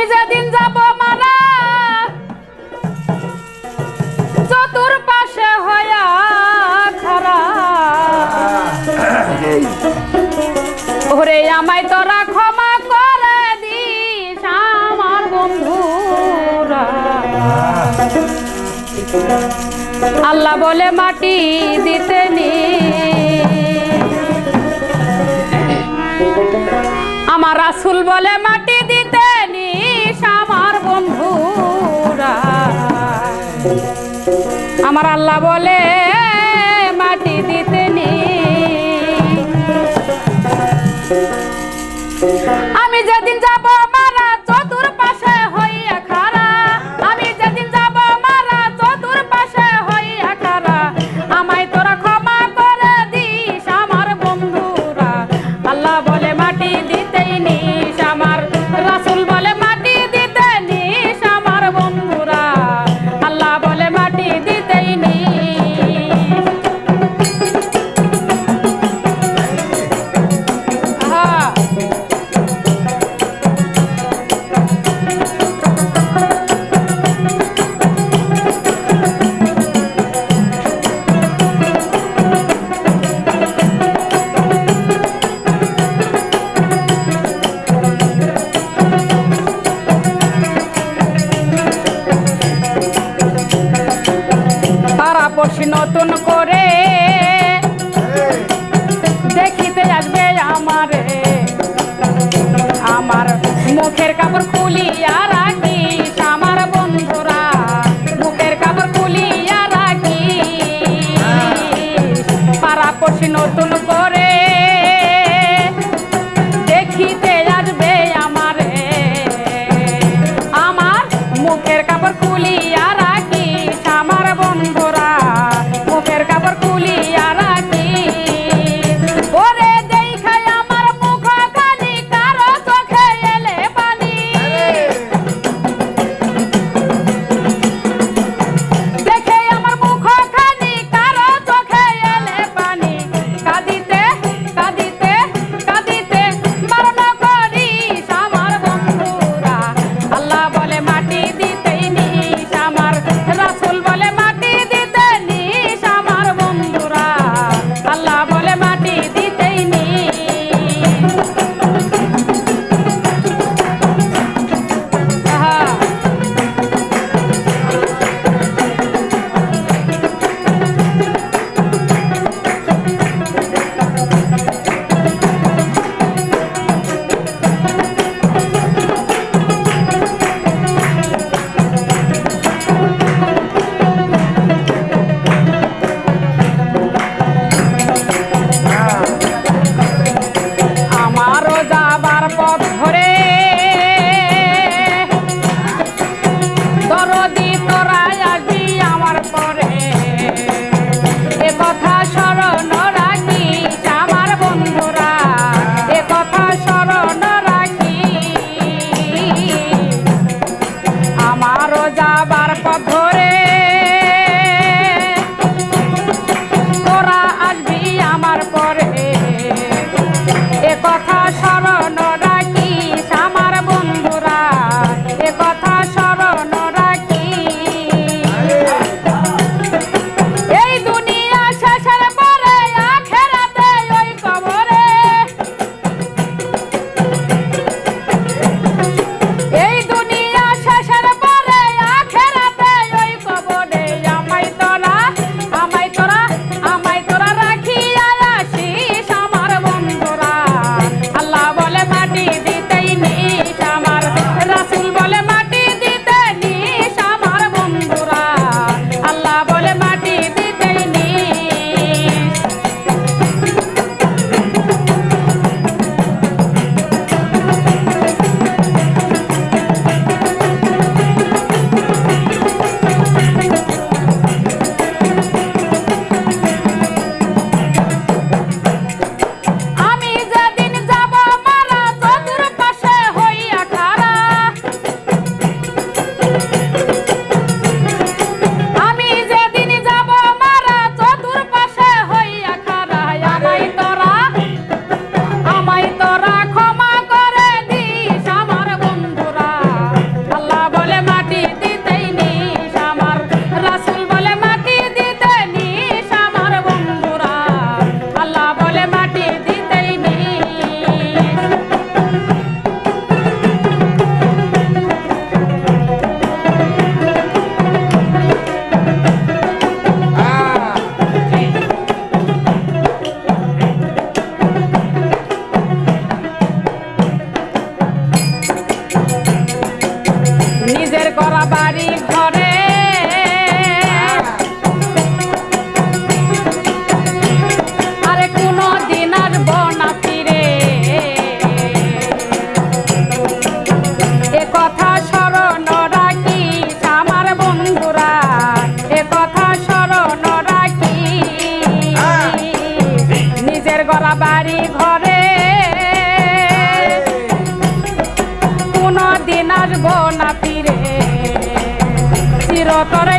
আমি যেদিন যাব মারা চতুর পাশে হয়া খারা। ওরে আমায় তোরা ক্ষমা করে দিস আমার বন্ধুরা। আল্লাহ বলে মাটি দিতে নি। আমার রাসুল বলে মাটি দিতে আমার আল্লাহ বলে মাটি দিতে নি। আমি যেদিন যাব তারা নতুন করে। দেখিতে আসবে আমারে। আমার মুখের কাপড় খুলিয়া i para